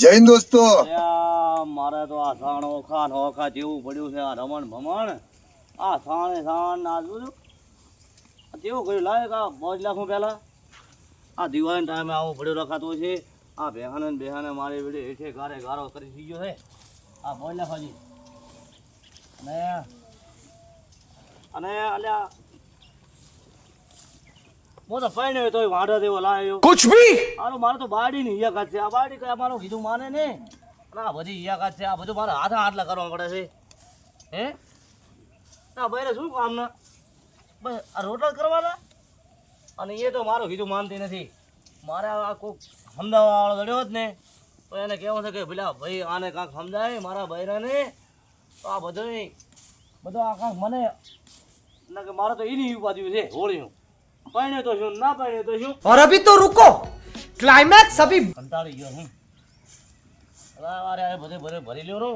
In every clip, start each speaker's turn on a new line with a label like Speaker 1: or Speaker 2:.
Speaker 1: જય દોસ્તો.
Speaker 2: મારે તો આ સાણ ઓખા ઓખા જેવું પડ્યું છે, આ રમણ ભમણ. આ સાણે સાણ આ આ કેવું કર્યું? લાવે કા બોજ લાખું પહેલા? આ દિવાળી ટાઈમે આવું પડ્યું રખાતું છે. આ બેહાને ને બેહાને મારી વેડે હેઠે ગારે ગારો કરી થઈ ગયો છે. આ બોજ લાખાજી અને અને, અલ્યા મો તો પાઈ ને તોય વાડો દેવો લાયો.
Speaker 3: કુછ ભી?
Speaker 2: આનો મારો તો બાડી ની યાકાત છે. આ બાડી કયા મારો કીધું માને ને? ના બધી યાકાત છે. આ બધું મારા હાથ આટલા કરવા પડે છે. હે? ના બૈરે શું કામ ના બસ આ રોટલા કરવાના? અને એ તો મારો કીધું માનતી નથી. મારે આ કોક સમજાવવાવાળો ગળ્યો જ ને તો એને કહેવું છે કે ભલા ભાઈ આને કાંક સમજાય મારા બૈરાને? તો આ બધું બધો આ કાંક મને કે મારે તો એની ઉપાધિ છે હોળીનું. પાણે તો શું ના પાણે તો શું
Speaker 3: और अभी तो रुको क्लाइमैक्स अभी
Speaker 2: કંટાળી ગયો હું વારે આ બધે ભરે ભરી લ્યો રો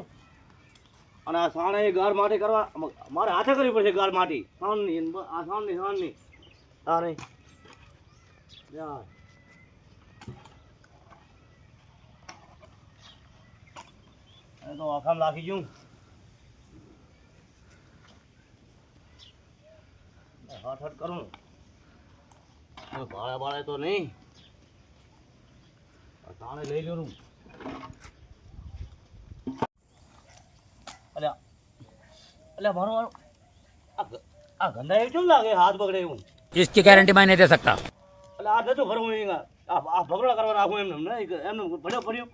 Speaker 2: અને આ સાણે એ ગાર માટી કરવા મારે હાથે કરવી પડશે ગાર માટી સાણની ને બ- આ સાણની સાણની આ નહીં યાર એ તો આખામ લાખી ગયું હટ હટ કરું કોઈ ભાડે ભાડે તો નહીં તાણે લઈ લ્યો અલ્યા અલ્યા મારો મારો આ ગ- આ ગંદા એવું કેમ લાગે હાથ પકડે એવું
Speaker 4: इसकी गारंटी मैं नहीं दे सकता
Speaker 2: એટલે આ નતું ભરવું અહીંયા આ આ ભગડા કરવા નાખું એમને નહીં એમને ભલે પડ્યો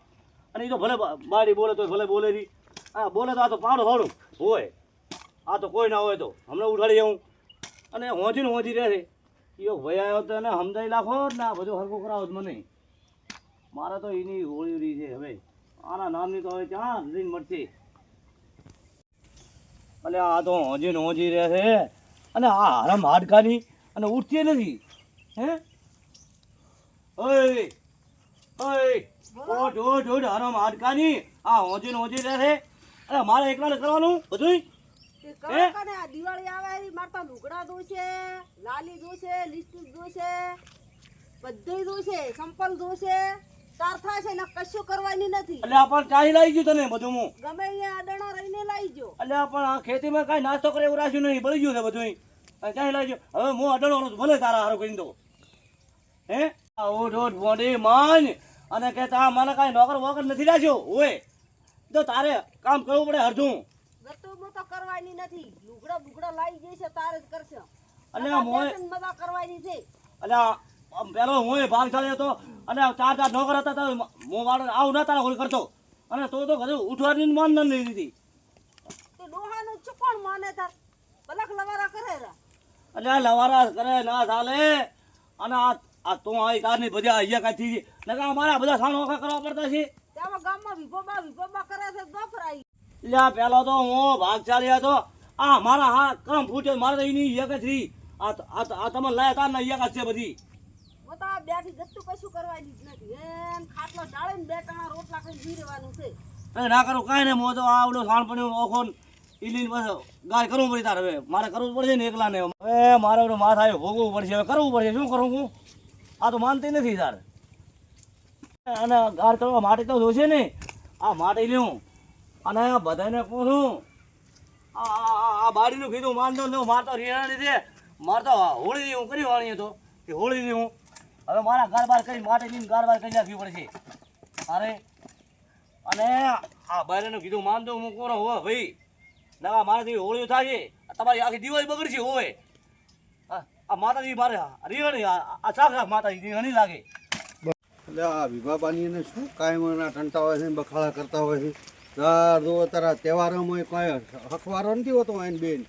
Speaker 2: અને એ તો ભલે બા- બારી બોલે તો ભલે બોલે રી હા બોલે તો આ તો પાડો થોડું હોય આ તો કોઈ ના હોય તો હમણાં ઉઠાડી જાઉં અને હોજી ને હોજી રહે છે યો ભાઈ આવ્યો તો એને સમજાવી નાખો ને બધું હરખું કરાવો જ મને. મારે તો એની હોળી છે હવે. આના નામની તો હવે ક્યાં લઈને મળશે એટલે આ તો હોજી હોજી રહે છે. અને આ હરમ હાડકાની અને ઉઠતી નથી. હે? ઓય ઓય, ઓઢ ઓઢ ઓઢ હરમ હાડકાની. આ હોજી હોજી રહે છે. અરે મારે એકલાને કરવાનું? બધુંય?
Speaker 5: તે કને આ દિવાળી આવે મારે તો લુગડા જોઈશે લાલી જોઈશે લિપસ્ટિક જોઈશે બધુંય જોઈશે સંપલ જોઈશે તાર છે ને કશું કરવાની નથી.
Speaker 2: એટલે પણ ચાહી લાવી ગયું તને બધું હું?
Speaker 5: ગમે અહીંયા આડણા રહીને લાવી ગયો.
Speaker 2: એટલે પણ આ ખેતીમાં કાંઈ નાસ્તો કરે એવું રાખ્યું નહીં બળી ગયું છે બધું ચાહી લાવી ગયું. હવે હું અડણો ભલે તારા હારું કરી દો હે? ઓઢ ઓઢ બોડી માન અને કે તા મને કાંઈ નોકર વોકર નથી રાખ્યો? હોય તો તારે કામ કરવું પડે અડધું.
Speaker 5: ગતું તો કરવાની નથી. લુગડો બુગડો લાવી જઈશ તારે જ કરશે.
Speaker 2: એટલે મોય
Speaker 5: મજા કરવાની છે?
Speaker 2: આ આમ પેલો હું ચાલ્યો હતો અને આ ચાર ચાર નોકર હતા તો હું વાળો આવું ના તારા હોળી કરતો. અને તો તો ઘરે ઉઠવાની માન ન લઈ દીધી
Speaker 5: તે ડોહાનું શું માને તાર? પલક લવારા કરે રા.
Speaker 2: આ લવારા કરે ના ચાલે. અને આ આ તું આવી તારની બધી અહીંયા કાંઈ થઈ નકા અમારા બધા સાણો કરવા પડતા છે.
Speaker 5: ત્યાં ગામમાં વિભોબા વિભોબા કરે છે ગફરાઈ.
Speaker 2: આ પેલો તો હું ભાગશાળી હતો. આ મારા હા કરમ ફૂટ્યો મારે તો એની એક જ રહી આ તમે લાયા તાર ના એક જ છે બધી.
Speaker 5: હું બેઠી ગતું કશું કરવાની જ નથી. એમ ખાટલો ડાળીને બે ટણા રોટલા ખાઈને સુઈ રહેવાનું છે.
Speaker 2: અરે ના કરું કાંઈ નહીં મોજો તો આવડો સાણપણ્યું ઓખો ઈલી બસ ગાય કરવું પડે તારે હવે. મારે કરવું પડશે ને એકલા ને હવે મારે બધું માથા ભોગવવું પડશે. હવે કરવું પડશે. શું કરું હું? આ તો માનતી નથી તાર. અને ગાર કરવા માટે તો જોશે ને. આ માટી લ્યું અને બધાને કહું છું આ બાડીનું કીધું માનતો ન મારતો રિયાણી છે. મારતો હોળી હું કરી વાળી હતો કે હોળી હું. હવે મારા કારબાર કરી, માટે લઈને કારબાર કરી નાખવી પડશે. અરે, અને આ બારીનું કીધું માનતો હું કોનો હો ભાઈ. ના મારાથી હોળીઓ થાય તમારી આખી દિવાળી બગડશે હોય આ માતાજી મારે રીહણી, આ શાક માતાજી રીહણી લાગે.
Speaker 1: એટલે આ વિભાબાની એને શું કાયમ ટંટા હોય છે બખાળા કરતા હોય છે? દર જો તારા તહેવારોમાં કોઈ હકવારો નથી હોતો એને બેન.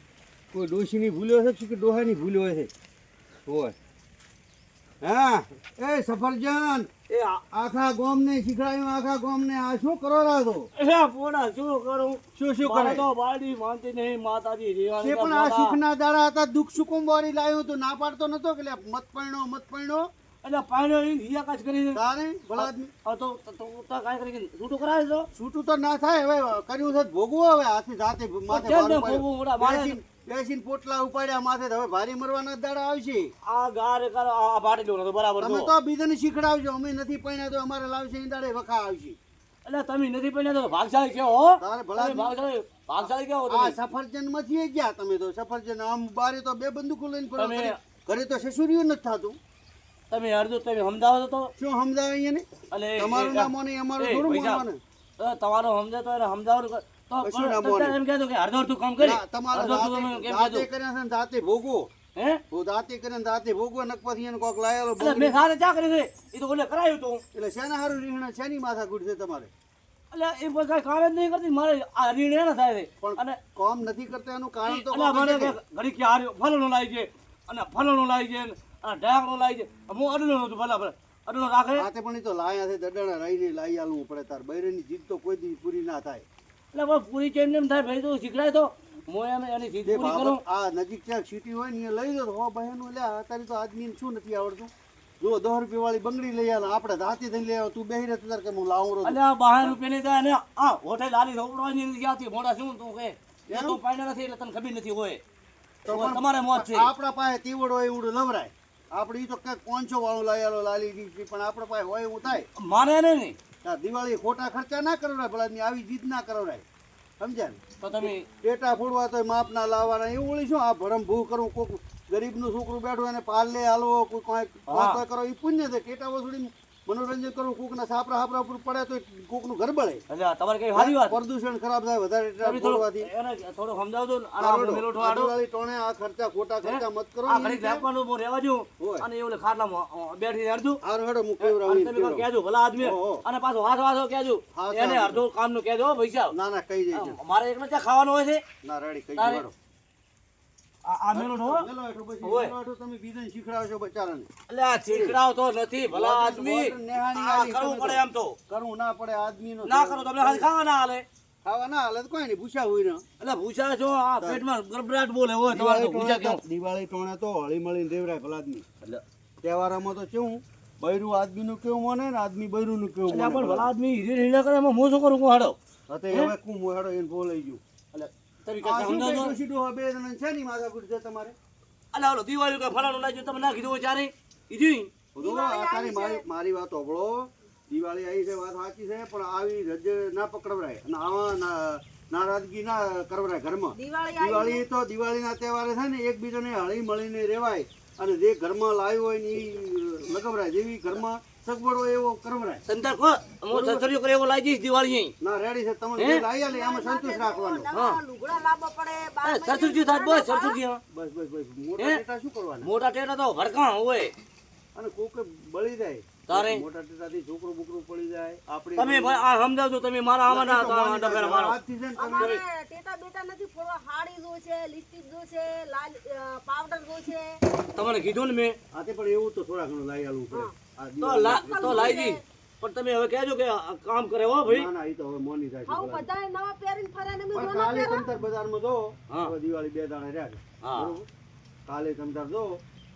Speaker 1: કોઈ ડોશીની ભૂલ્યો છે કે ડોહાની ભૂલ્યો છે? હોય. હા એ સફરજન
Speaker 2: એ
Speaker 1: આખા ગોમને શીખડાયું આખા ગોમને આ શું કરો રાતો?
Speaker 2: એ પોણા શું કરું?
Speaker 1: શું શું કરે?
Speaker 2: તો બાડી માનતી નહીં માતાજી રીહણી
Speaker 1: પણ આ સુખના દાડા હતા દુઃખ સુકુંબારી લાવ્યો તો ના પાડતો નતો કે મત પૈણો મત પૈણો
Speaker 2: એટલે પાણી રિયા કાચ કરી
Speaker 1: તારે? ભલા આદમી.
Speaker 2: તો તો તો તો કાંઈ કરી છૂટું કરાય તો?
Speaker 1: છૂટું તો ના થાય. હવે કર્યું છે ભોગવું હવે. હાથે જાતે માથે બેસીને- પોટલા ઉપાડ્યા માથે હવે ભારી મરવાના દાડા આવશે.
Speaker 2: આ ગાર કરો આ બાટી લો બરાબર
Speaker 1: તમે
Speaker 2: તો
Speaker 1: તો બીજાને શીખડાવજો. અમે નથી પૈણા તો અમારે લાવશે એ દાડે વખા આવશે.
Speaker 2: એટલે તમે નથી પહેર્યા તો ભાગશાળી કેવો હો?
Speaker 1: તારે ભલા
Speaker 2: ભાગશાળી ભાગશાળી કેવો
Speaker 1: આ સફરજનમાંથી ગયા તમે તો. સફરજન આમ બારે તો બે બંદૂકો લઈને ઘરે- ઘરે તો સસુરીયું નથી થતું.
Speaker 2: તમે અડધું તમે સમજાવો તો.
Speaker 1: શું સમજાવે અહીંયા તમારું નામ અને અમારું થોડું બોલવાનું
Speaker 2: તમારો સમજે તો એને સમજાવવાનું તો પણ
Speaker 1: ના.
Speaker 2: એમ કહેતો કે અડધો અડધું કામ કરી.
Speaker 1: ના, તમારે દાંતે
Speaker 2: કીધું?
Speaker 1: છે ને દાંતે ભોગવો.
Speaker 2: હે?
Speaker 1: હું દાંતે કરીને દાંતે ભોગવો નક પછી એને કોક લાયેલો
Speaker 2: મેં સાથે ચા કરી છે. એ તો ઓલે કરાયું હતું
Speaker 1: એટલે શેના હારું રીહણા શેની માથાકૂટ છે તમારે?
Speaker 2: એટલે એ બધા કામ જ નહીં કરતી. મારે આ રીણ એને થાય
Speaker 1: પણ
Speaker 2: અને
Speaker 1: કામ નથી કરતા એનું કારણ તો
Speaker 2: મને કે?
Speaker 1: કે?
Speaker 2: ઘડી કે હાર્યો ફલાણું લાવી છે. અને ફલાણું લાવી છે અને ઢાકણો લાવી છે હું અડલો નહોતું ભલા ભલા. અડલો રાખે?
Speaker 1: હાથે પણ તો લાયા છે દડાણા રહીને લાઈ આલવું પડે તાર. બૈરાની જીત તો કોઈ દી પૂરી ના થાય.
Speaker 2: એટલે પણ પૂરી કેમ એમ થાય? ભાઈ તો શીખડાય તો. હું એને એની જીદ પૂરી કરું.
Speaker 1: આ નજીક ક્યાંક સિટી હોય ને એ લઈ લો તો હો બહેનું લે અત્યારે તો આદમીને શું નથી આવડતું? જો દસ રૂપિયા વાળી બંગડી લઈ આવે આપણે દાંતી થઈને લઈ આવે તું બેહી રહે તાર કે હું લાવું
Speaker 2: આ બહાર રૂપિયાની થાય ને આ હોટેલ આલી રોકડવાની નથી આવતી. મોડા શું તું કે? તું પાણી નથી એટલે તને ખબર નથી હોય. તમારે મોત છે.
Speaker 1: આપણા પાસે તીવડ હોય એવું લવરાય આપણે ઈ તો ક્યાંક પાંચસો વાળું લાયેલો લાલી દીધી પણ આપણે પાસે હોય એવું થાય.
Speaker 2: મારે ને નહીં.
Speaker 1: દિવાળી ખોટા ખર્ચા ના કરો ભલા આદમી આવી જીત ના કરો સમજ્યા ને?
Speaker 2: તો તમે
Speaker 1: ડેટા ફોડવા તો માપ ના લાવવાના. એવું ઓળી શું આ ભરમ ભૂ કરું કોક ગરીબનું છોકરું બેઠું એને પાલ લે હાલવો કોઈ કાંઈ કરો એ પુણ્ય છે. ટેટા વસૂલી મનોરંજન કરવું કોકના સાપરા હાપરા ઉપર પડે તો કોકનું ઘર બળે
Speaker 2: એટલે તમારે કઈ સારી વાત?
Speaker 1: પ્રદૂષણ ખરાબ થાય વધારે
Speaker 2: થોડું સમજાવજો ને
Speaker 1: આ આ ટોણે આ ખર્ચા ખોટા ખર્ચા મત કરો
Speaker 2: આ
Speaker 1: ને
Speaker 2: રાખવાનું હું રહેવા દઉં અને એવું ખાટલામાં બેઠી અડધું
Speaker 1: હારું હેડો હું
Speaker 2: તમે કહેજો ભલા આદમી. અને પાછો હાથ વાસો કહેજો.
Speaker 1: હાથ
Speaker 2: એને અડધો કામનું કહેજો હો પૈસા.
Speaker 1: ના ના કહી દેજો.
Speaker 2: મારે એક ત્યાં ખાવાનું હોય છે?
Speaker 1: ના રેડી કહી દેજો
Speaker 2: આ આ મેલોઠો
Speaker 1: મેલો હેઠું પછી મેલો હેઠું તમે બીજાને શીખડાવશો બચારાને.
Speaker 2: એટલે આ શીખડાવતો નથી ભલા આદમી.
Speaker 1: નેહાણી
Speaker 2: કરવું પડે
Speaker 1: તો.
Speaker 2: એમ તો.
Speaker 1: કરવું ના પડે આદમીનો
Speaker 2: ના કરો તમને ખાલી ખાવા ના હાલે.
Speaker 1: ખાવા ના હાલે તો કોઈ નહીં ભૂસા હોય ને.
Speaker 2: એટલે ભૂસા છો આ પેટમાં ગરબડાટ બોલે હોય તમારે તો ભૂસા કેવું
Speaker 1: દિવાળી ટોણે તો હળી મળીને રેવરાય ભલા આદમી
Speaker 2: એટલે
Speaker 1: તહેવારોમાં તો કેવું બૈરું આદમીનું કેવું મને ને આદમી બૈરુંનું કેવું
Speaker 2: પણ ભલા આદમી હીરે હીરા કરે એમાં મોસો કરું હું હાડો?
Speaker 1: હતે હવે કું મોહેડો એને બોલાઈ ગયું.
Speaker 2: એટલે તમે
Speaker 1: તમારે?
Speaker 2: ઓલો દિવાળી કે ફલાણું લાગ્યું તમે ના કીધું
Speaker 1: મારી વાત હોભળો. દિવાળી આવી છે વાત સાચી છે પણ આવી રજ ના પકડવરાય અને આવા નારાજગી ના કરવરાય ઘરમાં.
Speaker 5: દિવાળી તો
Speaker 1: દિવાળી તો દિવાળીના તહેવારે છે ને એકબીજાને હળી મળીને રહેવાય અને જે ઘરમાં લાવ્યું હોય ને એ લગાવરાય જેવી ઘરમાં સગવડ એવો કરવરાય.
Speaker 2: સંતાર કો હું સસરીઓ કરે એવો લાગી જઈશ દિવાળી અહીં.
Speaker 1: ના રેડી છે તમે જે લાવ્યા ને એમાં સંતોષ રાખવાનો.
Speaker 5: હા. લુગડા લાવવા પડે
Speaker 2: સરસુજી થાય બસ સરસુજી હા.
Speaker 1: બસ બસ બસ. મોટા? ટેટા શું કરવાના?
Speaker 2: મોટા ટેટા તો ભડકા હોય.
Speaker 1: અને કોક બળી જાય.
Speaker 2: તારે?
Speaker 1: મોટા ટેટાથી છોકરો બુકરો પડી જાય આપણે
Speaker 2: તમે આ સમજાવજો તમે મારા આમાં ના તો આમાં ડફેરા મારો.
Speaker 1: છે
Speaker 5: અમારે ટેટા બેટા નથી ફોડવા હાડી જોશે લિપસ્ટિક છે લાલ પાવડર જોશે
Speaker 2: તમને કીધું ને મેં.
Speaker 1: આતે પણ એવું તો થોડા ઘણું લાવી આલવું પડે
Speaker 2: તો લા- તો લાવી દી. પણ તમે હવે કહેજો કે કામ કરે હો ભાઈ.
Speaker 1: ના ના એ તો હવે મોની થાય છે
Speaker 5: આવું
Speaker 1: ભલા.
Speaker 5: બધાય નવા પહેરીને ફરે ને મેં
Speaker 1: કાલે. તમતાર બજારમાં જો. હવે દિવાળી બે દાડા રહ્યા છે.
Speaker 2: હા.
Speaker 1: બરોબર? કાલે તમતાર જો.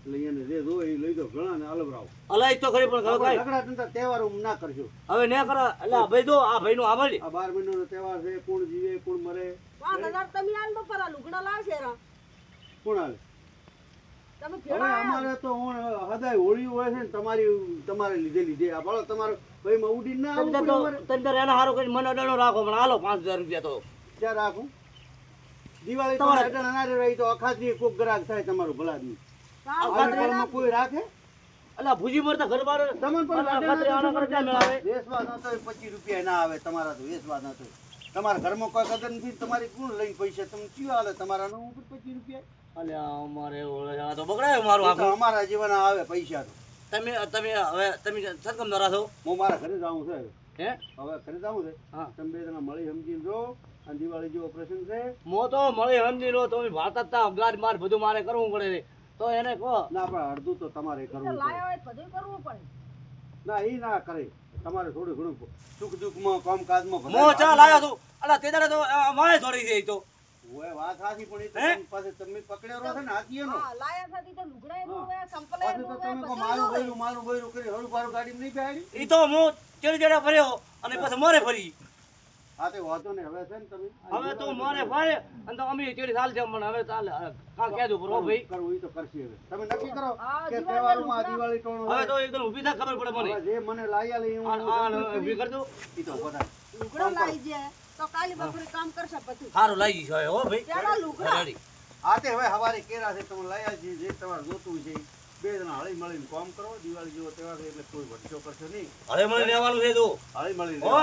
Speaker 1: લઈને એને જે જો એ લઈ દો ઘણા ને અલવરાવો
Speaker 2: અલાઈ તો ખરી પણ કાંઈ
Speaker 1: ઝઘડા તમતાર તહેવારો ના કરજો.
Speaker 2: હવે ને કરો. એટલે આ ભાઈ જો આ ભાઈ નું આભારી.
Speaker 1: આ મહિનો નો તહેવાર છે. કોણ જીવે કોણ મરે?
Speaker 5: પાંચ હજાર તમે આલ દો પર લુગડા લાવશે રા.
Speaker 1: કોણ
Speaker 5: તમે
Speaker 1: હવે અમારે તો હું હદાય હોળી હોય છે ને તમારી તમારે લીધે લીધે આ ભાળો તમારે ભાઈમાં ઉડીને ના આવવું પડે
Speaker 2: તો
Speaker 1: અમારે?
Speaker 2: તંતર એના હારો કરી મને અડાડો રાખો પણ હાલો પાંચ હજાર રૂપિયા તો.
Speaker 1: ત્યાં રાખું? દિવાળી તો
Speaker 2: તમારે-
Speaker 1: અડાણા ના રહી તો અખાત્રી કોક ગ્રાહક થાય તમારું ભલાદમી
Speaker 5: સાવ
Speaker 1: આવી ફળમાં કોઈ રાખે?
Speaker 2: એટલે ભૂજી મરતા ઘર બાર
Speaker 1: તમને પણ
Speaker 2: આ ખાતરી આના કરે ક્યાં મેળાવે?
Speaker 1: વેસવા ન તોય પચીસ રૂપિયા ના આવે તમારા તો વેસવા ન તોય તમારા ઘરમાં કોઈ કદર નથી તમારી કોણ લઈને પૈસા? તમે કયું હાલે? તમારા નો પચીસ રૂપિયા?
Speaker 2: અલ્યા અમારે ઓલે તો બગડાયો મારું આખું.
Speaker 1: અમારા જીવન આવે પૈસા તો
Speaker 2: તમે તમે હવે તમે સરકમ ધરા છો?
Speaker 1: હું મારા ઘરે જાઉં છે.
Speaker 2: હે?
Speaker 1: હવે ઘરે જાઉં છે.
Speaker 2: હા.
Speaker 1: તમે બે જણા મળી સમજી જો અને દિવાળી જે ઓપરેશન છે.
Speaker 2: મો તો મળી સમજી લો તમે ભાતા તા ગાડ માર બધું મારે કરવું પડે તો એને કહો.
Speaker 1: ના પણ અડધું તો તમારે કરવું
Speaker 5: લાયા બધું કરવું પડે.
Speaker 1: ના એ ના કરે. તમારે થોડું ઘણું સુખ દુઃખમાં કામકાજમાં
Speaker 2: મો ચા લાયો છું? અલા તે દાડે તો આ માય થોડી ગઈ તો.
Speaker 1: ઓય વાત સાચી પણ એ તો તમે પાસે તમે પકડ્યો રહો છો ને હાથી એનો
Speaker 5: હા લાયા સાથે તો લુગડાય
Speaker 1: હા.
Speaker 5: જોવે સંપલે
Speaker 1: પાછું તો તમે
Speaker 5: કો
Speaker 1: મારું
Speaker 5: જોવે.
Speaker 1: મારું બૈરું કરી હળું પારું ગાડી નહીં બેહાડી?
Speaker 2: ઈ તો હું ચડી ચડા ફર્યો અને પછી મારે ફરી.
Speaker 1: હા તે વાતો ને હવે છે ને તમે?
Speaker 2: હવે તો મારે ફરે અને તો અમે ચડી ચાલ છે પણ હવે ચાલ કા કહેજો પર હો ભાઈ?
Speaker 1: કરવું ઈ તો કરશે હવે. તમે નક્કી કરો કે તહેવારોમાં આ દિવાળી ટોણું
Speaker 2: હવે તો એકદમ ઊભી થાય ખબર પડે મને.
Speaker 1: જે મને લાયા લઈ હું
Speaker 2: ઊભી કરજો
Speaker 1: ઈ તો બધા
Speaker 5: લુગડા લાઈ દે તો કાલી બપોરે કામ કરશે બધું
Speaker 2: સારું લઈ જઈશ હવે હો ભાઈ.
Speaker 5: ચાલો લુગડા.
Speaker 1: તે હવે હવારે કેરા છે તમે લઈ આવજો જે તમારે જોતું છે. બે જણા હળી મળીને કામ કરો દિવાળી જેવો તહેવાર છે એટલે કોઈ ભટકો કરશો નહીં.
Speaker 2: હળી મને રહેવાનું છે જો
Speaker 1: હળી મળીને
Speaker 2: હો.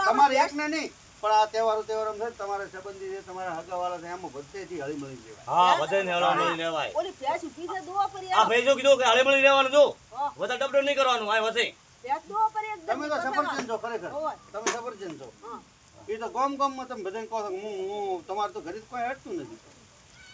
Speaker 1: તમારે
Speaker 5: એક
Speaker 1: ને નહીં પણ આ તહેવારો તહેવારો છે ને તમારા સંબંધી છે તમારા હગાવાળા છે એમાં બધેથી હળી મળી રહેવાય.
Speaker 2: હા બધાને હળી મળી લેવાય
Speaker 5: ઓલી ભેંસ ઊભી છે પર
Speaker 2: આ ભાઈ જો કીધું કે હળી મળી રહેવાનું જો. વધારે ડબડો નહીં કરવાનું આ વસે
Speaker 5: ભેંસ દોવા પર એકદમ
Speaker 1: તમે તો સફરજન છો ખરેખર. તમે સફરજન છો.
Speaker 5: હા.
Speaker 1: એ તો ગામ ગામમાં તમે બધાને કહો છો કે હું હું તમારે તો ઘરે કોઈ હટતું નથી.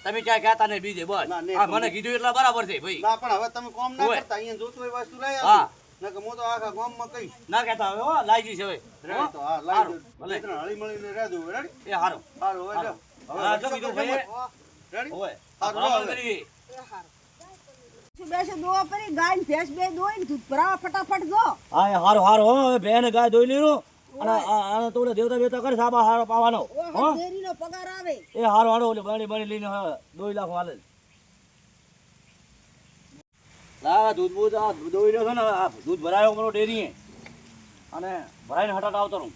Speaker 2: તમે ક્યાં ગયા નહીં બીજે બસ. આ મને કીધું એટલા બરાબર છે ભાઈ.
Speaker 1: ના પણ હવે તમે કોમ ના કરતા અહીંયા જોતું હોય વસ્તુ લઈ
Speaker 2: હા.
Speaker 1: ના કે હું તો આખા ગામમાં કહીશ.
Speaker 2: ના કહેતા હવે હો લાઈ જઈશ હવે.
Speaker 1: રે તો હા લાઈ દો
Speaker 2: ભલે.
Speaker 1: ત્રણ હળી મળીને રહેજો રેડી?
Speaker 2: એ હારું.
Speaker 1: સારું હવે
Speaker 2: જો.
Speaker 1: હવે
Speaker 2: જો કીધું ભાઈ.
Speaker 1: રેડી?
Speaker 2: હોય.
Speaker 1: હારો.
Speaker 5: એ હાર. બેસે દોવા પરી ગાય ને ભેંસ બે દોઈ દૂધ ભરાવા ફટાફટ જો.
Speaker 2: હા હારો હારો હારું હો બેન ગાય દોઈ લીધું. અને અને તો ઓલા દેવતા બેવતા કરે સાબા હારો પાવાનો. હો?
Speaker 5: દેરીનો પગાર આવે.
Speaker 2: એ હારો હારો ઓલે બની બણી લઈને હવે દોઈ લાખ વાલે લાવા દૂધ બૂધ આ દોઈ રહ્યો છે ને આ દૂધ ભરાયો મારો ડેરીએ. અને ભરાઈને હટાટ આવતો રહું.